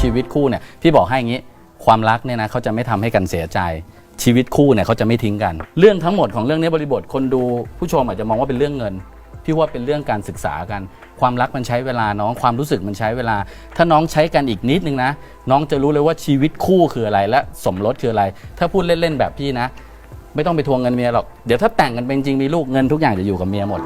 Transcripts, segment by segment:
ชีวิตคู่เนี่ยพี่บอกให้อย่างนี้ความรักเนี่ยนะเขาจะไม่ทำให้กันเสียใจ ชีวิตคู่เนี่ยเขาจะไม่ทิ้งกัน เรื่องทั้งหมดของเรื่องนี้บริบทคนดูผู้ชมอาจจะมองว่าเป็นเรื่องเงินพี่ว่าเป็นเรื่องการศึกษากัน ความรักมันใช้เวลาน้องความรู้สึกมันใช้เวลา ถ้าน้องใช้กันอีกนิดนึงนะ น้องจะรู้เลยว่าชีวิตคู่คืออะไรและสมรสคืออะไร ถ้าพูดเล่นๆแบบพี่นะ ไม่ต้องไปทวงเงินเมียหรอกเดี๋ยวถ้าแต่งกันเป็นจริงมีลูกเงินทุกอย่างจะอยู่กับเมียหมด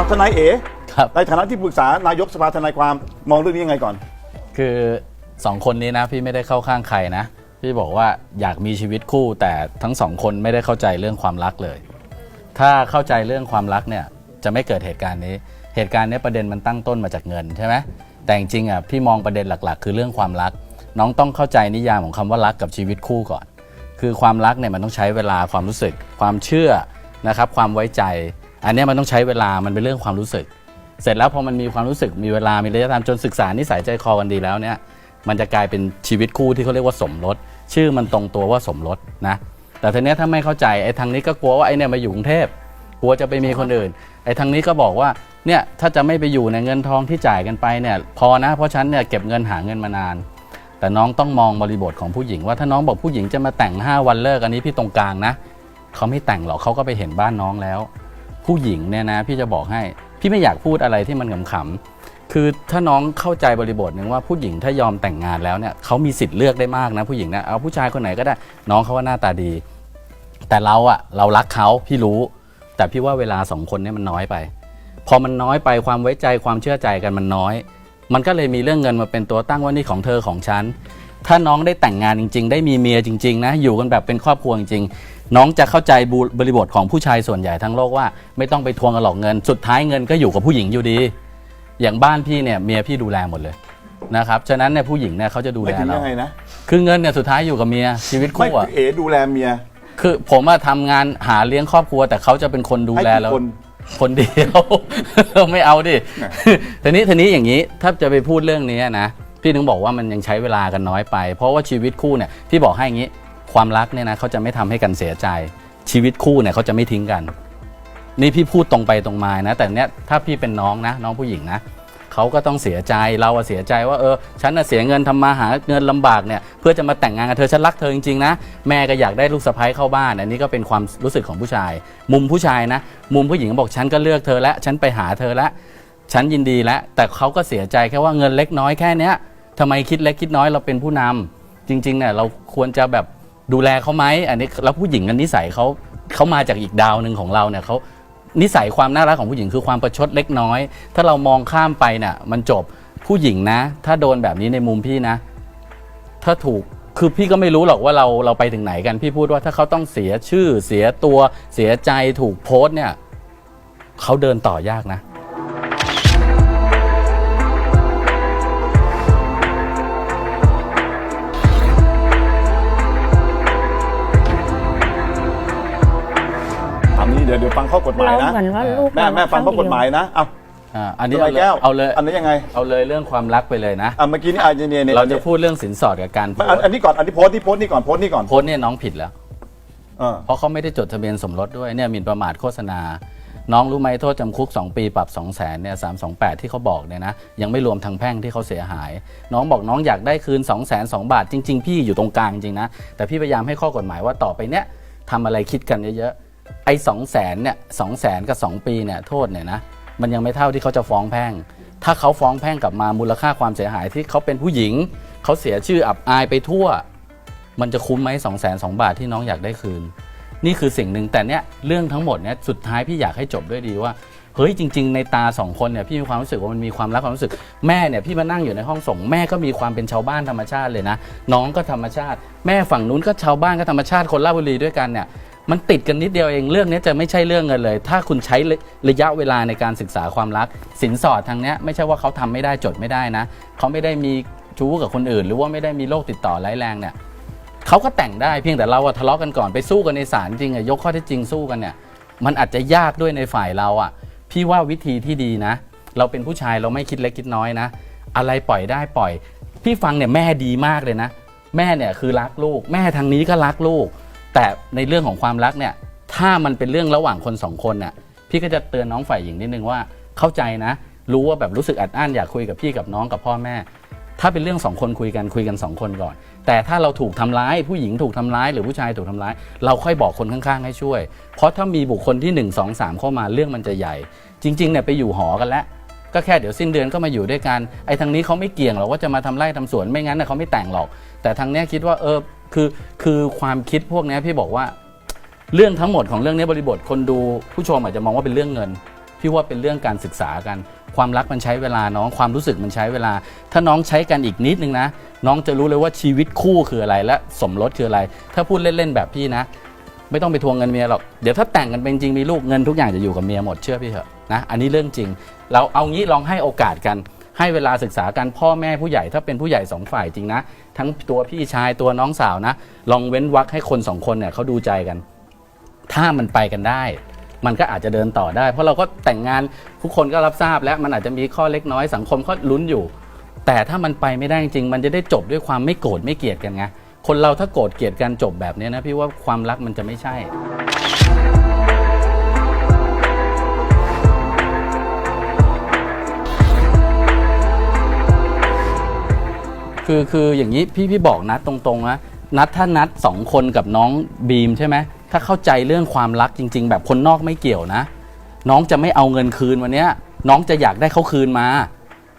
เอาทนายเอ๋ครับ ในฐานะที่ปรึกษานายกสภาทนายความมองเรื่องนี้ยังไงก่อน คือสองคนนี้นะ พี่ไม่ได้เข้าข้างใครนะ พี่บอกว่าอยากมีชีวิตคู่แต่ทั้งสองคนไม่ได้เข้าใจเรื่องความรักเลย ถ้าเข้าใจเรื่องความรักเนี่ยจะไม่เกิดเหตุการณ์นี้ เหตุการณ์เนี้ยประเด็นมันตั้งต้นมาจากเงินใช่ไหมแต่จริงๆอะพี่มองประเด็นหลักๆ คือเรื่องความรัก น้องต้องเข้าใจนิยามของคำว่ารักกับชีวิตคู่ก่อน คือความรักเนี่ยมันต้องใช้เวลาความรู้สึก ความเชื่อนะครับ ความไว้ใจ อันนี้มันต้องใช้เวลามันเป็นเรื่องความรู้สึก เสร็จแล้วพอมันมีความรู้สึกมีเวลามีระยะทางจนศึกษานิสัยใจคอกันดีแล้วเนี่ยมันจะกลายเป็นชีวิตคู่ที่เขาเรียกว่าสมรสชื่อมันตรงตัวว่าสมรสนะแต่ทีนี้ถ้าไม่เข้าใจไอ้ทางนี้ก็กลัวว่าไอ้เนี่ยมาอยู่กรุงเทพกลัวจะไปมีคนอื่นไอ้ทางนี้ก็บอกว่าเนี่ยถ้าจะไม่ไปอยู่ในเงินทองที่จ่ายกันไปเนี่ยพอนะเพราะฉันเนี่ยเก็บเงินหาเงินมานาน แต่น้องต้องมองบริบทของผู้หญิงว่าถ้าน้องบอกผู้หญิงจะมาแต่ง 5 วันเลิกอันนี้พี่ตรงกลางนะเขาไม่แต่งหรอกเขาก็ไปเห็นบ้านน้องแล้ว ผู้หญิงเนี่ยนะพี่จะบอกให้ พี่ไม่อยากพูดอะไรที่มันขำๆคือถ้าน้องเข้าใจบริบทหนึ่งว่าผู้หญิงถ้ายอมแต่งงานแล้วเนี่ยเขามีสิทธิ์เลือกได้มากนะผู้หญิงนะเอาผู้ชายคนไหนก็ได้ น้องเขาว่าหน้าตาดี แต่เราอะเรารักเขาพี่รู้ แต่พี่ว่าเวลาสองคนเนี่ยมันน้อยไป พอมันน้อยไปความไว้ใจความเชื่อใจกันมันน้อย มันก็เลยมีเรื่องเงินมาเป็นตัวตั้งว่านี่ของเธอของฉันถ้าน้องได้แต่งงานจริง ๆ ได้มีเมียจริง ๆ นะ อยู่กันแบบเป็นครอบครัวจริง น้องจะเข้าใจบูบริบทของผู้ชายส่วนใหญ่ทั้งโลกว่าไม่ต้องไปทวงกันหรอกเงิน สุดท้ายเงินก็อยู่กับผู้หญิงอยู่ดี อย่างบ้านพี่เนี่ยเมียพี่ดูแลหมดเลยนะครับฉะนั้นเนี่ยผู้หญิงเนี่ยเขาจะดูไม่แลถึงเรายังไงนะคือเงินเนี่ยสุดท้ายอยู่กับเมียชีวิตไม่คู่อะคือเอ๋ดูแลเมีย คือผมอะทำงานหาเลี้ยงครอบครัว แต่เขาจะเป็นคนดูให้แลกี่เราคน คนเดียว ไม่เอาดิทีนี้ทีนี้อย่างนี้ถ้าจะไปพูดเรื่องนี้นะพี่ถึงบอกว่ามันยังใช้เวลากันน้อยไป เพราะว่าชีวิตคู่เนี่ยพี่บอกให้อย่างนี้ ความรักเนี่ยนะเขาจะไม่ทำให้กันเสียใจ ชีวิตคู่เนี่ยเขาจะไม่ทิ้งกัน นี่พี่พูดตรงไปตรงมานะ แต่เนี้ยถ้าพี่เป็นน้องนะ น้องผู้หญิงนะเขาก็ต้องเสียใจเราเสียใจว่าเออฉันเสียเงินทำมาหาเงินลำบากเนี่ยเพื่อจะมาแต่งงานกับเธอฉันรักเธอจริงๆนะแม่ก็อยากได้ลูกสะใภ้เข้าบ้านอันนี้ก็เป็นความรู้สึกของผู้ชาย มุมผู้ชายนะ มุมผู้หญิงบอกฉันก็เลือกเธอแล้วฉันไปหาเธอแล้วฉันยินดีแล้วแต่เขาก็เสียใจแค่ว่าเงินเล็กน้อยแค่เนี้ยทำไมคิดเล็กคิดน้อยเราเป็นผู้นำจริงๆเนี่ยเราควรจะแบบ ดูแลเขาไหมอันนี้แล้วผู้หญิงกันนิสัยเขาเขามาจากอีกดาวหนึ่งของเราเนี่ยเขานิสัยความน่ารักของผู้หญิงคือความประชดเล็กน้อย ถ้าเรามองข้ามไปเนี่ยมันจบผู้หญิงนะ ถ้าโดนแบบนี้ในมุมพี่นะ ถ้าถูกคือพี่ก็ไม่รู้หรอกว่าเราเราไปถึงไหนกันพี่พูดว่าถ้าเขาต้องเสียชื่อเสียตัวเสียใจถูกโพสต์เนี่ยเขาเดินต่อยากนะ ดี๋ยวเดี๋ยวฟังข้อกฎหมายเรานะเหมือนว่าลูกแม่เราแม่ฟังข้อกฎหมายนะเอาอ่าอันนี้ทนายแก้วเอาเลย อันนี้ยังไงเอาเลยเรื่องความรักไปเลยนะ อะเมื่อกี้นี่อาเนี่ยเนี่ยเราจะพูดเรื่องสินสอดกับการโพไม่สอันต์อันนี้ก่อนอันนี้โพสต์นี่โพสต์นี่ก่อนโพสต์นี่ก่อนโพสต์เนี่ยน้องผิดแล้ว เออเพราะเขาไม่ได้จดทะเบียนสมรสด้วยเนี่ยหมิ่นประมาทโฆษณา น้องรู้ไหมโทษจำคุก 2 ปีปรับ 2 0 0แสนเนี่ยสามสองแที่เขาบอกเนี่ยนะ ยังไม่รวมทางแพ่งที่เขาเสียหาย น้องบอกน้องอยากได้คืน 2 0 0แสนสบาท จริง ๆ พี่อยู่ตรงกลางจริงๆนะ แต่พี่พยายามให้ข้อกฎหมายว่าต่อไปเนี่ยทำอะไรคิดกันเยอะๆ ไอ้สองแสนเนี่ยสองแสนกับ 2 ปีเนี่ยโทษเนี่ยนะมันยังไม่เท่าที่เขาจะฟ้องแพ่ง ถ้าเขาฟ้องแพ่งกลับมามูลค่าความเสียหายที่เขาเป็นผู้หญิง เขาเสียชื่ออับอายไปทั่ว มันจะคุ้มไหมสองแสนสองบาทที่น้องอยากได้คืน นี่คือสิ่งหนึ่งแต่เนี้ยเรื่องทั้งหมดเนี้ยสุดท้ายพี่อยากให้จบด้วยดีว่าเฮ้ยจริง ๆ ในตาสองคนเนี่ยพี่มีความรู้สึกว่ามันมีความรักความรู้สึกแม่เนี่ยพี่มานั่งอยู่ในห้องส่งแม่ก็มีความเป็นชาวบ้านธรรมชาติเลยนะ น้องก็ธรรมชาติ แม่ฝั่งนู้นก็ชาวบ้านก็ธรรมชาติคนราชบุรีด้วยกันเนี่ย มันติดกันนิดเดียวเองเรื่องนี้จะไม่ใช่เรื่องเงินเลย ถ้าคุณใช้ระยะเวลาในการศึกษาความรัก สินสอดทางเนี้ยไม่ใช่ว่าเขาทำไม่ได้จดไม่ได้นะเขาไม่ได้มีชู้กับคนอื่น หรือว่าไม่ได้มีโรคติดต่อร้ายแรงเนี่ยเขาก็แต่งได้เพียงแต่เราอะทะเลาะกันก่อนไปสู้กันในศาลจริงอะยกข้อเท็จจริงสู้กันเนี่ยมันอาจจะยากด้วยในฝ่ายเราอะพี่ว่าวิธีที่ดีนะ เราเป็นผู้ชายเราไม่คิดเล็กคิดน้อยนะ อะไรปล่อยได้ปล่อย พี่ฟังเนี่ยแม่ดีมากเลยนะ แม่เนี่ยคือรักลูก แม่ทางนี้ก็รักลูก แต่ในเรื่องของความรักเนี่ยถ้ามันเป็นเรื่องระหว่างคนสองคนน่ะพี่ก็จะเตือนน้องฝ่ายหญิงนิดนึงว่าเข้าใจนะ รู้ว่าแบบรู้สึกอัดอั้นอยากคุยกับพี่กับน้องกับพ่อแม่ ถ้าเป็นเรื่องสองคนคุยกันคุยกันสองคนก่อน แต่ถ้าเราถูกทำร้ายผู้หญิงถูกทำร้ายหรือผู้ชายถูกทำร้าย เราค่อยบอกคนข้างๆให้ช่วย เพราะถ้ามีบุคคลที่1 2 3เข้ามาเรื่องมันจะใหญ่ จริงๆเนี่ยไปอยู่หอกันแล้วก็แค่เดี๋ยวสิ้นเดือนก็มาอยู่ด้วยกันไอ้ทางนี้เขาไม่เกี่ยงหรอกว่าจะมาทำไร่ทำสวนไม่งั้นน่ะเขาไม่แต่งหรอก แต่ทางเนี้ยคิดว่าเออ คือคือความคิดพวกนี้พี่บอกว่า เรื่องทั้งหมดของเรื่องนี้บริบทคนดูผู้ชมอาจจะมองว่าเป็นเรื่องเงิน พี่ว่าเป็นเรื่องการศึกษากัน ความรักมันใช้เวลาน้องความรู้สึกมันใช้เวลา ถ้าน้องใช้กันอีกนิดนึงนะ น้องจะรู้เลยว่าชีวิตคู่คืออะไรและสมรสคืออะไร ถ้าพูดเล่นๆแบบพี่นะ ไม่ต้องไปทวงเงินเมียหรอกเดี๋ยวถ้าแต่งกันเป็นจริงมีลูกเงินทุกอย่างจะอยู่กับเมียหมดเชื่อพี่เถอะนะอันนี้เรื่องจริง เราเอางี้ลองให้โอกาสกัน ให้เวลาศึกษากันพ่อแม่ผู้ใหญ่ถ้าเป็นผู้ใหญ่สองฝ่ายจริงนะ ทั้งตัวพี่ชายตัวน้องสาวนะ ลองเว้นวักให้คนสองคนเนี่ยเขาดูใจกัน ถ้ามันไปกันได้ มันก็อาจจะเดินต่อได้ เพราะเราก็แต่งงานทุกคนก็รับทราบแล้วมันอาจจะมีข้อเล็กน้อยสังคมก็ลุ้นอยู่ แต่ถ้ามันไปไม่ได้จริง มันจะได้จบด้วยความไม่โกรธไม่เกลียดกันไงคนเราถ้าโกรธเกลียดกันจบแบบนี้นะพี่ว่าความรักมันจะไม่ใช่ คือคืออย่างนี้พี่พี่บอกนัดตรงๆนะนัดถ้านัดสองคนกับน้องบีมใช่ไหมถ้าเข้าใจเรื่องความรักจริง ๆ แบบคนนอกไม่เกี่ยวนะ น้องจะไม่เอาเงินคืนวันเนี้ย น้องจะอยากได้เขาคืนมา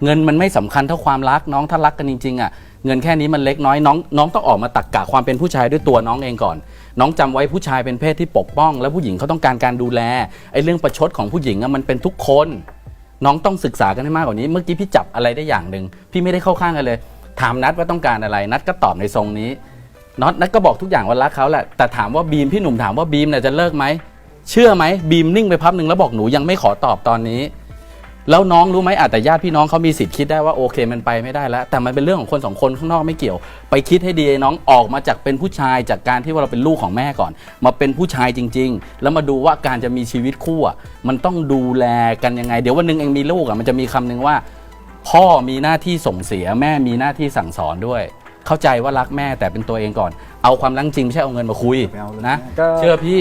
เงินมันไม่สำคัญเท่าความรักน้องถ้ารักกันจริงๆอะเงินแค่นี้มันเล็กน้อยน้องน้องต้องออกมาตักกะความเป็นผู้ชายด้วยตัวน้องเองก่อน น้องจำไว้ผู้ชายเป็นเพศที่ปกป้อง และผู้หญิงเขาต้องการการดูแลไอ้เรื่องประชดของผู้หญิงอะมันเป็นทุกคน น้องต้องศึกษากันให้มากกว่านี้ เมื่อกี้พี่จับอะไรได้อย่างหนึ่งพี่ไม่ได้เข้าข้างกันเลย ถามนัดว่าต้องการอะไร นัดก็ตอบในทรงนี้น็อตนัดก็บอกทุกอย่างว่ารักเขาแหละแต่ถามว่าบีมพี่หนุ่มถามว่าบีมเนี่ยจะเลิกไหมเชื่อไหมบีมนิ่งไปพับหนึ่งแล้วบอกหนูยังไม่ขอตอบตอนนี้ แล้วน้องรู้ไหมอาจแต่ญาติพี่น้องเขามีสิทธิ์คิดได้ว่าโอเคมันไปไม่ได้แล้ว แต่มันเป็นเรื่องของคนสองคนข้างนอกไม่เกี่ยว ไปคิดให้ดีน้องออกมาจากเป็นผู้ชายจากการที่ว่าเราเป็นลูกของแม่ก่อน มาเป็นผู้ชายจริง ๆ แล้วมาดูว่าการจะมีชีวิตคู่มันต้องดูแลกันยังไง เดี๋ยววันหนึงเองมีลูกอะมันจะมีคำหนึงว่า พ่อมีหน้าที่ส่งเสียแม่มีหน้าที่สั่งสอนด้วย เข้าใจว่ารักแม่แต่เป็นตัวเองก่อน เอาความรักจริงไม่ใช่เอาเงินมาคุยไม่เอาเลยนะก็เชื่อพี่